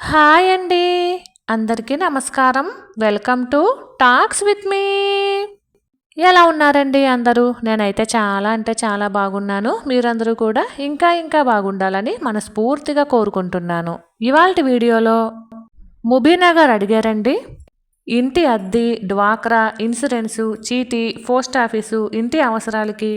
Hi అండి. అందరికీ నమస్కారం. Welcome to talks with me. ఎలా ఉన్నారండి అందరూ? నేనైతే చాలా అంటే చాలా బాగున్నాను. మీరందరూ కూడా ఇంకా ఇంకా బాగుండాలని మనస్ఫూర్తిగా కోరుకుంటున్నాను. ఇవాళ వీడియోలో ముబీనగర్ అడిగారండి. ఇంటి అద్దె డ్వాక్రా ఇన్సూరెన్సు చీటీ పోస్ట్ ఆఫీసు ఇంటి అవసరాలకి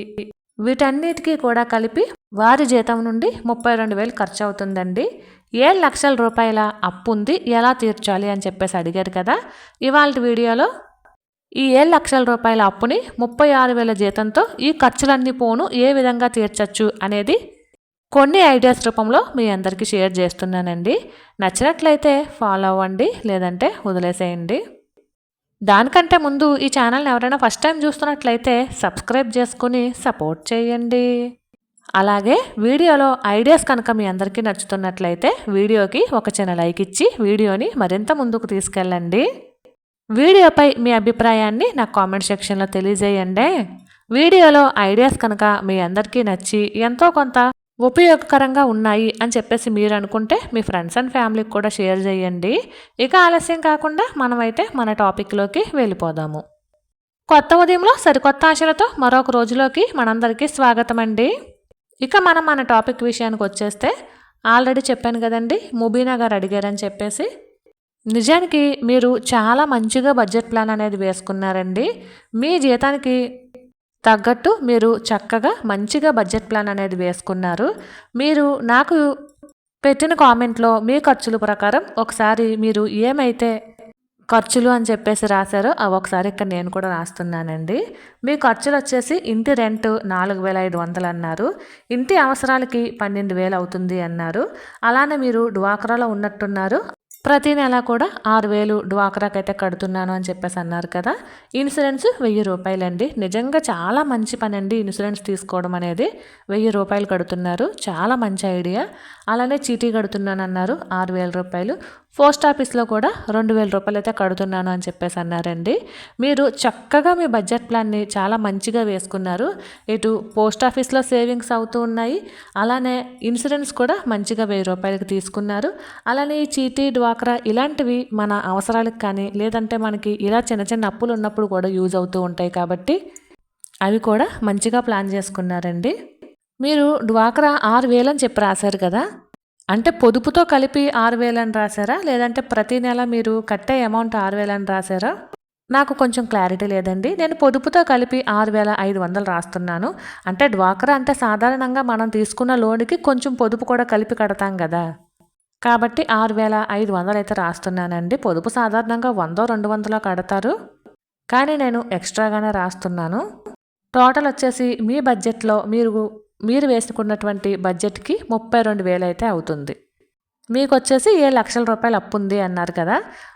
వీటన్నిటికీ కూడా కలిపి వారి జీతం నుండి ముప్పై రెండు వేలు ఖర్చు అవుతుందండి ఏడు లక్షల రూపాయల అప్పు ఉంది ఎలా తీర్చాలి అని చెప్పేసి అడిగారు కదా. ఇవాళ వీడియోలో ఈ ఏడు లక్షల రూపాయల అప్పుని ముప్పై ఆరు వేల జీతంతో ఈ ఖర్చులన్నీ పోను ఏ విధంగా తీర్చచ్చు అనేది కొన్ని ఐడియాస్ రూపంలో మీ అందరికీ షేర్ చేస్తున్నానండి. నచ్చినట్లయితే ఫాలో అవ్వండి లేదంటే వదిలేసేయండి. దానికంటే ముందు ఈ ఛానల్ని ఎవరైనా ఫస్ట్ టైం చూస్తున్నట్లయితే సబ్స్క్రైబ్ చేసుకుని సపోర్ట్ చేయండి. అలాగే వీడియోలో ఐడియాస్ కనుక మీ అందరికీ నచ్చుతున్నట్లయితే వీడియోకి ఒక చిన్న లైక్ ఇచ్చి వీడియోని మరింత ముందుకు తీసుకెళ్ళండి. వీడియోపై మీ అభిప్రాయాన్ని నా కామెంట్ సెక్షన్లో తెలియజేయండి. వీడియోలో ఐడియాస్ కనుక మీ అందరికీ నచ్చి ఎంతో కొంత ఉపయోగకరంగా ఉన్నాయి అని చెప్పేసి మీరు అనుకుంటే మీ ఫ్రెండ్స్ అండ్ ఫ్యామిలీకి కూడా షేర్ చేయండి. ఇక ఆలస్యం కాకుండా మనమైతే మన టాపిక్లోకి వెళ్ళిపోదాము. కొత్త ఉదయంలో సరికొత్త ఆశలతో మరొక రోజులోకి మనందరికీ స్వాగతం అండి ఇక మనం మన టాపిక్ విషయానికి వచ్చేస్తే ఆల్రెడీ చెప్పాను కదండి ముబీనా గారు అడిగారని చెప్పేసి. నిజానికి మీరు చాలా మంచిగా బడ్జెట్ ప్లాన్ అనేది వేసుకున్నారండి. మీ జీతానికి తగ్గట్టు మీరు చక్కగా మంచిగా బడ్జెట్ ప్లాన్ అనేది వేసుకున్నారు. మీరు నాకు పెట్టిన కామెంట్లో మీ ఖర్చుల ప్రకారం ఒకసారి మీరు ఏమైతే ఖర్చులు అని చెప్పేసి రాశారు. అవి ఒకసారి ఇక్కడ నేను కూడా రాస్తున్నానండి. మీ ఖర్చులు వచ్చేసి ఇంటి రెంట్ నాలుగు వేల ఐదు వందలు అన్నారు. ఇంటి అవసరాలకి పన్నెండు వేలు అవుతుంది అన్నారు. అలానే మీరు డ్వాక్రాలో ఉన్నట్టున్నారు. ప్రతి నెల కూడా ఆరు వేలు డ్వాక్రాకి అయితే కడుతున్నాను అని చెప్పేసి అన్నారు కదా. ఇన్సూరెన్స్ వెయ్యి రూపాయలండి. నిజంగా చాలా మంచి పని అండి ఇన్సూరెన్స్ తీసుకోవడం అనేది. వెయ్యి రూపాయలు కడుతున్నారు. చాలా మంచి ఐడియా. అలానే చీటీ కడుతున్నాను అన్నారు ఆరు వేల రూపాయలు. పోస్ట్ ఆఫీస్లో కూడా రెండు వేల రూపాయలు అయితే కడుతున్నాను అని చెప్పేసి అన్నారండి. మీరు చక్కగా మీ బడ్జెట్ ప్లాన్ని చాలా మంచిగా వేసుకున్నారు. ఇటు పోస్ట్ ఆఫీస్లో సేవింగ్స్ అవుతూ ఉన్నాయి. అలానే ఇన్సూరెన్స్ కూడా మంచిగా వెయ్యి రూపాయలకి తీసుకున్నారు. అలానే ఈ చీటీ డ్వా డ్వాక్రా ఇలాంటివి మన అవసరాలకు కానీ లేదంటే మనకి ఇలా చిన్న చిన్న అప్పులు ఉన్నప్పుడు కూడా యూజ్ అవుతూ ఉంటాయి కాబట్టి అవి కూడా మంచిగా ప్లాన్ చేసుకున్నారండి. మీరు డ్వాక్రా ఆరు వేలని చెప్పి రాశారు కదా? అంటే పొదుపుతో కలిపి ఆరు వేలని రాశారా? లేదంటే ప్రతి నెల మీరు కట్టే అమౌంట్ ఆరు వేలని రాశారా? నాకు కొంచెం క్లారిటీ లేదండి. నేను పొదుపుతో కలిపి ఆరు వేల ఐదు వందలు రాస్తున్నాను. అంటే డ్వాక్రా అంటే సాధారణంగా మనం తీసుకున్న లోన్కి కొంచెం పొదుపు కూడా కలిపి కడతాం కదా? కాబట్టి ఆరు వేల ఐదు వందలు అయితే రాస్తున్నానండి. పొదుపు సాధారణంగా వందో రెండు వందలో కడతారు. కానీ నేను ఎక్స్ట్రాగానే రాస్తున్నాను. టోటల్ వచ్చేసి మీ బడ్జెట్లో మీరు మీరు వేసుకున్నటువంటి బడ్జెట్కి ముప్పై రెండు వేలు అయితే అవుతుంది. మీకు వచ్చేసి ఏ లక్షల రూపాయలు అప్పు ఉంది అన్నారు కదా.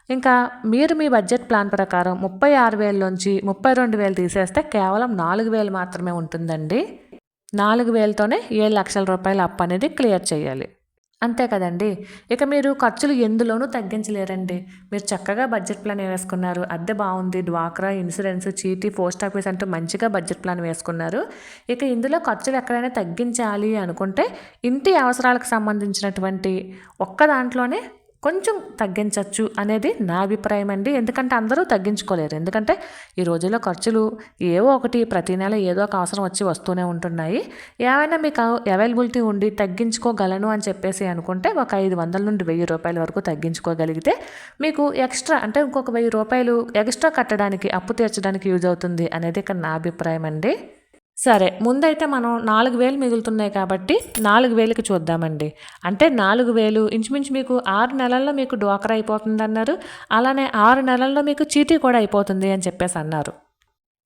ఇంకా మీరు మీ బడ్జెట్ ప్లాన్ ప్రకారం ముప్పై ఆరు వేలలోంచి ముప్పై రెండు వేలు తీసేస్తే కేవలం నాలుగు వేలు మాత్రమే ఉంటుందండి. నాలుగు వేలతోనే ఏడు లక్షల రూపాయల అప్పు అనేది క్లియర్ చేయాలి. అంతే కదండి. ఇక మీరు ఖర్చులు ఎందులోనూ తగ్గించలేరండి. మీరు చక్కగా బడ్జెట్ ప్లాన్ వేసుకున్నారు. అద్దె బాగుంది. డ్వాక్రా ఇన్సూరెన్స్ చీటీ పోస్ట్ ఆఫీస్ అంటూ మంచిగా బడ్జెట్ ప్లాన్ వేసుకున్నారు. ఇక ఇందులో ఖర్చులు ఎక్కడైనా తగ్గించాలి అనుకుంటే ఇంటి అవసరాలకు సంబంధించినటువంటి ఒక్క దాంట్లోనే కొంచెం తగ్గించవచ్చు అనేది నా అభిప్రాయం అండి. ఎందుకంటే అందరూ తగ్గించుకోలేరు. ఎందుకంటే ఈ రోజుల్లో ఖర్చులు ఏవో ఒకటి ప్రతి నెల ఏదో ఒక అవసరం వచ్చి వస్తూనే ఉంటున్నాయి. ఏమైనా మీకు అవైలబిలిటీ ఉండి తగ్గించుకోగలను అని చెప్పేసి అనుకుంటే ఒక ఐదు వందల నుండి వెయ్యి రూపాయల వరకు తగ్గించుకోగలిగితే మీకు ఎక్స్ట్రా అంటే ఇంకొక వెయ్యి రూపాయలు ఎక్స్ట్రా కట్టడానికి అప్పు తీర్చడానికి యూజ్ అవుతుంది అనేది ఇక్కడ నా అభిప్రాయం అండి. సరే ముందైతే మనం నాలుగు వేలు మిగులుతున్నాయి కాబట్టి నాలుగు వేలకి చూద్దామండి. అంటే నాలుగు వేలు ఇంచుమించు మీకు ఆరు నెలల్లో మీకు డ్వాక్రా అయిపోతుంది అన్నారు అలానే ఆరు నెలల్లో మీకు చీటీ కూడా అయిపోతుంది అని చెప్పేసి అన్నారు.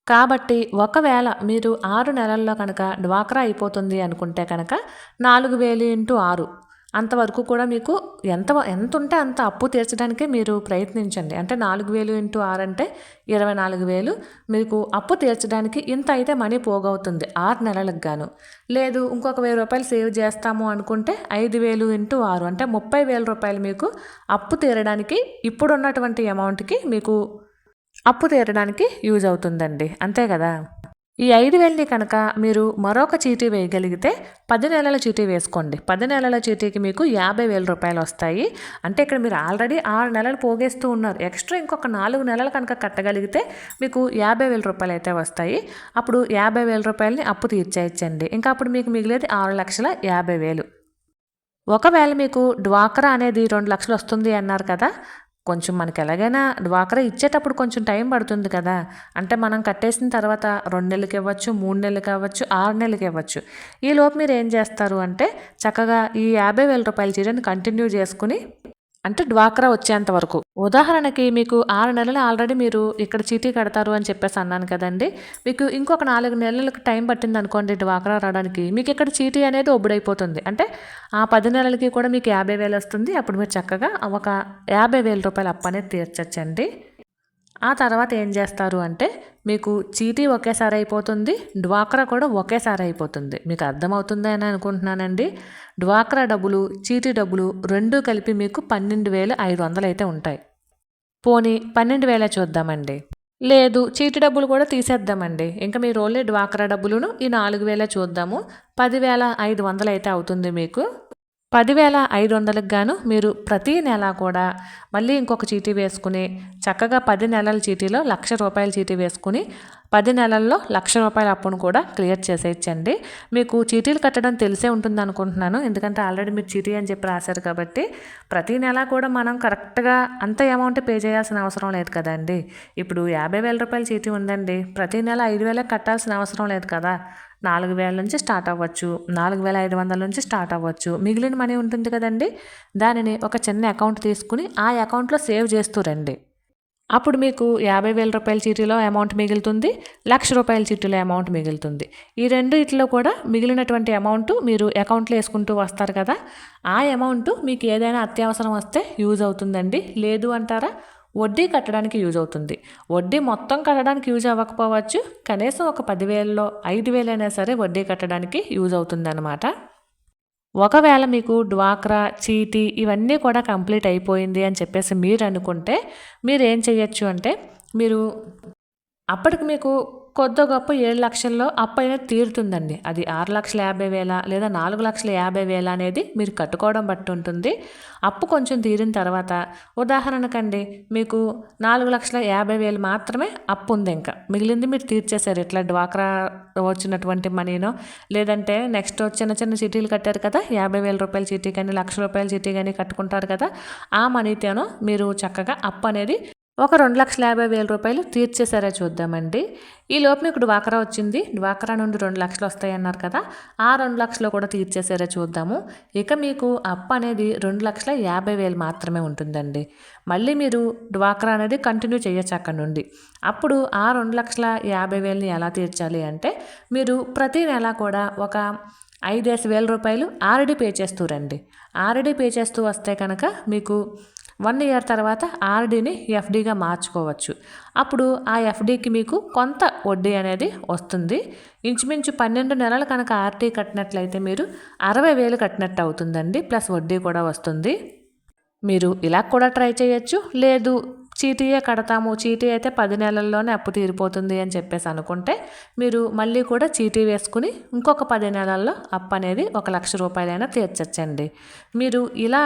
కాబట్టి ఒకవేళ మీరు ఆరు నెలల్లో కనుక డ్వాక్రా అయిపోతుంది అనుకుంటే కనుక నాలుగు వేలు ఇంటూ ఆరు. అంతవరకు కూడా మీకు ఎంత ఎంత ఉంటే అంత అప్పు తీర్చడానికే మీరు ప్రయత్నించండి. అంటే నాలుగు వేలు ఇంటూ ఆరు అంటే ఇరవై నాలుగు వేలు. మీకు అప్పు తీర్చడానికి ఇంత అయితే మనీ పోగవుతుంది ఆరు నెలలకు గాను. లేదు ఇంకొక వెయ్యి రూపాయలు సేవ్ చేస్తాము అనుకుంటే ఐదు వేలు ఇంటూ ఆరు అంటే ముప్పై వేల రూపాయలు మీకు అప్పు తీరడానికి ఇప్పుడున్నటువంటి అమౌంట్కి మీకు అప్పు తీరడానికి యూజ్ అవుతుందండి. అంతే కదా? ఈ ఐదు వేలని కనుక మీరు మరొక చీటీ వేయగలిగితే పది నెలల చీటీ వేసుకోండి. పది నెలల చీటీకి మీకు యాభై వేల రూపాయలు వస్తాయి. అంటే ఇక్కడ మీరు ఆల్రెడీ ఆరు నెలలు పోగేస్తూ ఉన్నారు. ఎక్స్ట్రా ఇంకొక నాలుగు నెలలు కనుక కట్టగలిగితే మీకు యాభై వేల రూపాయలు అయితే వస్తాయి. అప్పుడు యాభై వేల రూపాయలని అప్పు తీర్చేయచ్చండి. ఇంకా అప్పుడు మీకు మిగిలేది ఆరు లక్షల యాభై వేలు. ఒకవేళ మీకు డ్వాక్రా అనేది రెండు లక్షలు వస్తుంది అన్నారు కదా కొంచెం మనకి ఎలాగైనా డ్వాక్రా ఇచ్చేటప్పుడు కొంచెం టైం పడుతుంది కదా. అంటే మనం కట్టేసిన తర్వాత రెండు నెలలకి ఇవ్వచ్చు మూడు నెలలకి కావచ్చు ఆరు నెలలకి ఇవ్వచ్చు. ఈ లోపు మీరు ఏం చేస్తారు అంటే చక్కగా ఈ యాభై వేల రూపాయల చీరని కంటిన్యూ చేసుకుని అంటే డ్వాక్రా వచ్చేంత వరకు. ఉదాహరణకి మీకు ఆరు నెలలు ఆల్రెడీ మీరు ఇక్కడ చీటీ కడతారు అని చెప్పేసి అన్నాను కదండి. మీకు ఇంకొక నాలుగు నెలలకు టైం పట్టింది అనుకోండి డ్వాక్రా రావడానికి. మీకు ఇక్కడ చీటీ అనేది ఒబ్బుడైపోతుంది. అంటే ఆ పది నెలలకి కూడా మీకు యాభై వేలు వస్తుంది. అప్పుడు మీరు చక్కగా ఒక యాభై వేల రూపాయలు అప్పు అనేది తీర్చచ్చండి. ఆ తర్వాత ఏం చేస్తారు అంటే మీకు చీటీ ఒకేసారి అయిపోతుంది డ్వాక్రా కూడా ఒకేసారి అయిపోతుంది. మీకు అర్థమవుతుందని అనుకుంటున్నానండి? డ్వాక్రా డబ్బులు చీటీ డబ్బులు రెండు కలిపి మీకు పన్నెండు వేల ఐదు వందలు అయితే ఉంటాయి. పోనీ పన్నెండు వేల చూద్దామండి. లేదు చీటీ డబ్బులు కూడా తీసేద్దామండి. ఇంకా మీరు ఓన్లీ డ్వాక్రా డబ్బులను ఈ నాలుగు వేల చూద్దాము. పదివేల ఐదు వందలు అయితే అవుతుంది మీకు. పదివేల ఐదు వందలకు గాను మీరు ప్రతీ నెల కూడా మళ్ళీ ఇంకొక చీటీ వేసుకుని చక్కగా పది నెలల చీటీలో లక్ష రూపాయల చీటీ వేసుకుని పది నెలల్లో లక్ష రూపాయల అప్పును కూడా క్లియర్ చేసేయచ్చండి. మీకు చీటీలు కట్టడం తెలిసే ఉంటుంది అనుకుంటున్నాను ఎందుకంటే ఆల్రెడీ మీరు చీటీ అని చెప్పి రాశారు కాబట్టి ప్రతి నెల కూడా మనం కరెక్ట్గా అంత అమౌంట్ పే చేయాల్సిన అవసరం లేదు కదండి. ఇప్పుడు యాభై వేల రూపాయల చీటీ ఉందండి. ప్రతి నెల ఐదు వేలకు కట్టాల్సిన అవసరం లేదు కదా. నాలుగు వేల నుంచి స్టార్ట్ అవ్వచ్చు. నాలుగు వేల ఐదు వందల నుంచి స్టార్ట్ అవ్వచ్చు. మిగిలిన మనీ ఉంటుంది కదండి? దానిని ఒక చిన్న అకౌంట్ తీసుకుని ఆ అకౌంట్లో సేవ్ చేస్తూ రండి. అప్పుడు మీకు యాభై వేల రూపాయల చీటీలో అమౌంట్ మిగులుతుంది. లక్ష రూపాయల చీటీలో అమౌంట్ మిగులుతుంది. ఈ రెండు ఇట్లో కూడా మిగిలినటువంటి అమౌంట్ మీరు అకౌంట్లో వేసుకుంటూ వస్తారు కదా? ఆ అమౌంట్ మీకు ఏదైనా అత్యవసరం వస్తే యూజ్ అవుతుందండి. లేదు అంటారా? వడ్డీ కట్టడానికి యూజ్ అవుతుంది. వడ్డీ మొత్తం కట్టడానికి యూజ్ అవ్వకపోవచ్చు. కనీసం ఒక పదివేలలో ఐదు వేలైనా సరే వడ్డీ కట్టడానికి యూజ్ అవుతుందన్నమాట. ఒకవేళ మీకు డ్వాక్రా చీటీ ఇవన్నీ కూడా కంప్లీట్ అయిపోయింది అని చెప్పేసి మీరు అనుకుంటే మీరు ఏం చేయొచ్చు అంటే మీరు అప్పటికి మీకు కొద్ది గొప్ప ఏడు లక్షల్లో అప్పు అనేది తీరుతుందండి. అది ఆరు లక్షల యాభై వేల లేదా నాలుగు లక్షల యాభై వేల అనేది మీరు కట్టుకోవడం బట్టి ఉంటుంది. అప్పు కొంచెం తీరిన తర్వాత ఉదాహరణకండి మీకు నాలుగు లక్షల యాభై వేలు మాత్రమే అప్పు ఉంది ఇంకా. మిగిలింది మీరు తీర్చేశారు. ఇట్లా డ్వాక్రా వచ్చినటువంటి మనీనో లేదంటే నెక్స్ట్ చిన్న చిన్న చీటీలు కట్టారు కదా యాభై వేల రూపాయల చీటీ కానీ లక్ష రూపాయల చీటీ కానీ కట్టుకుంటారు కదా ఆ మనీతోనో మీరు చక్కగా అప్పు అనేది ఒక రెండు లక్షల యాభై వేల రూపాయలు తీర్చేసారా చూద్దామండి. ఈ లోపు మీకు డ్వాక్రా వచ్చింది. డ్వాక్రా నుండి రెండు లక్షలు వస్తాయి అన్నారు కదా. ఆ రెండు లక్షలు కూడా తీర్చేసారా చూద్దాము. ఇక మీకు అప్పు అనేది రెండు లక్షల యాభై వేలు మాత్రమే ఉంటుందండి. మళ్ళీ మీరు డ్వాక్రా అనేది కంటిన్యూ చేయొచ్చు అక్కడ నుండి. అప్పుడు ఆ రెండు లక్షల యాభై వేలని ఎలా తీర్చాలి అంటే మీరు ప్రతి నెల కూడా ఒక ఐదేసి వేల రూపాయలు ఆల్రెడీ పే చేస్తూ రండి. ఆల్రెడీ పే చేస్తూ వస్తే కనుక మీకు వన్ ఇయర్ తర్వాత ఆర్డీని ఎఫ్డీగా మార్చుకోవచ్చు. అప్పుడు ఆ ఎఫ్డీకి మీకు కొంత వడ్డీ అనేది వస్తుంది. ఇంచుమించు పన్నెండు నెలలు కనుక ఆర్డీ కట్టినట్లయితే మీరు అరవై వేలు కట్టినట్టు అవుతుందండి. ప్లస్ వడ్డీ కూడా వస్తుంది. మీరు ఇలా కూడా ట్రై చేయొచ్చు. లేదు చీటీయే కడతాము. చీటీ అయితే పది నెలల్లోనే అప్పు తీరిపోతుంది అని చెప్పేసి అనుకుంటే మీరు మళ్ళీ కూడా చీటీ వేసుకుని ఇంకొక పది నెలల్లో అప్పు అనేది ఒక లక్ష రూపాయలైనా తీర్చచ్చండి. మీరు ఇలా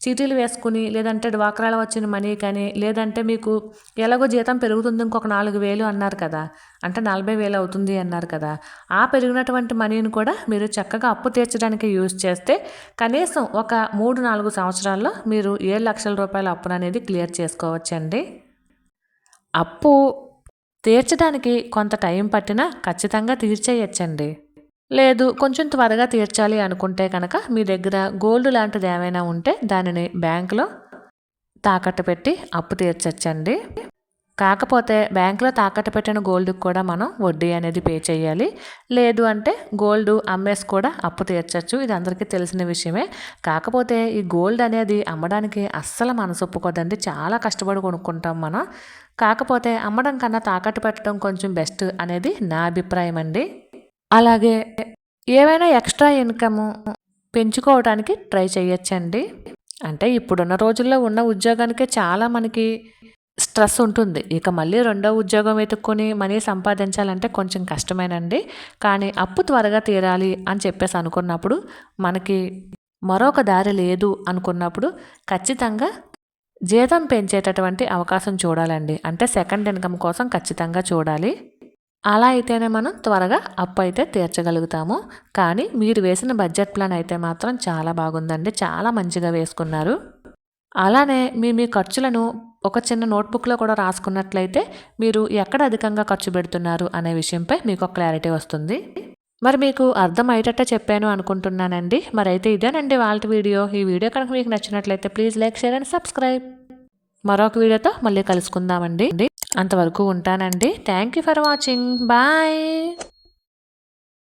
చీటీలు వేసుకుని లేదంటే డ్వాక్రాలో వచ్చిన మనీ కానీ లేదంటే మీకు ఎలాగో జీతం పెరుగుతుంది ఇంకొక నాలుగు వేలు అన్నారు కదా. అంటే నలభై వేలు అవుతుంది అన్నారు కదా. ఆ పెరిగినటువంటి మనీని కూడా మీరు చక్కగా అప్పు తీర్చడానికి యూజ్ చేస్తే కనీసం ఒక మూడు నాలుగు సంవత్సరాల్లో మీరు ఏడు లక్షల రూపాయల అప్పును అనేది క్లియర్ చేసుకోవచ్చండి. అప్పు తీర్చడానికి కొంత టైం పట్టినా ఖచ్చితంగా తీర్చేయచ్చండి. లేదు కొంచెం త్వరగా తీర్చాలి అనుకుంటే కనుక మీ దగ్గర గోల్డ్ లాంటిది ఏమైనా ఉంటే దానిని బ్యాంకులో తాకట్టు పెట్టి అప్పు తీర్చచ్చండి. కాకపోతే బ్యాంకులో తాకట్టు పెట్టిన గోల్డ్కి కూడా మనం వడ్డీ అనేది పే చేయాలి. లేదు అంటే గోల్డ్ అమ్మేసి కూడా అప్పు తీర్చచ్చు. ఇది అందరికీ తెలిసిన విషయమే. కాకపోతే ఈ గోల్డ్ అనేది అమ్మడానికి అస్సలు మనసు ఒప్పుకోదండి. చాలా కష్టపడి కొనుక్కుంటాం మనం. కాకపోతే అమ్మడం కన్నా తాకట్టు పెట్టడం కొంచెం బెస్ట్ అనేది నా అభిప్రాయం అండి అలాగే ఏవైనా ఎక్స్ట్రా ఇన్కమ్ పెంచుకోవడానికి ట్రై చేయొచ్చండి అంటే ఇప్పుడున్న రోజుల్లో ఉన్న ఉద్యోగానికే చాలా మనకి స్ట్రెస్ ఉంటుంది. ఇక మళ్ళీ రెండో ఉద్యోగం వెతుక్కొని మనీ సంపాదించాలంటే కొంచెం కష్టమేనండి. కానీ అప్పు త్వరగా తీరాలి అని చెప్పేసి అనుకున్నప్పుడు మనకి మరొక దారి లేదు అనుకున్నప్పుడు ఖచ్చితంగా జీతం పెంచేటటువంటి అవకాశం చూడాలండి. అంటే సెకండ్ ఇన్కమ్ కోసం ఖచ్చితంగా చూడాలి. అలా అయితేనే మనం త్వరగా అప్పు అయితే తీర్చగలుగుతాము. కానీ మీరు వేసిన బడ్జెట్ ప్లాన్ అయితే మాత్రం చాలా బాగుందండి. చాలా మంచిగా వేసుకున్నారు. అలానే మీ మీ ఖర్చులను ఒక చిన్న నోట్బుక్లో కూడా రాసుకున్నట్లయితే మీరు ఎక్కడ అధికంగా ఖర్చు పెడుతున్నారు అనే విషయంపై మీకు ఒక క్లారిటీ వస్తుంది. మరి మీకు అర్థమయ్యేటట్టే చెప్పాను అనుకుంటున్నానండి. మరి అయితే ఇదేనండి వాళ్ళ వీడియో. ఈ వీడియో కనుక మీకు నచ్చినట్లయితే please like share and subscribe. మరొక వీడియోతో మళ్ళీ కలుసుకుందామండి. అంతవరకు ఉంటానండి. Thank you for watching bye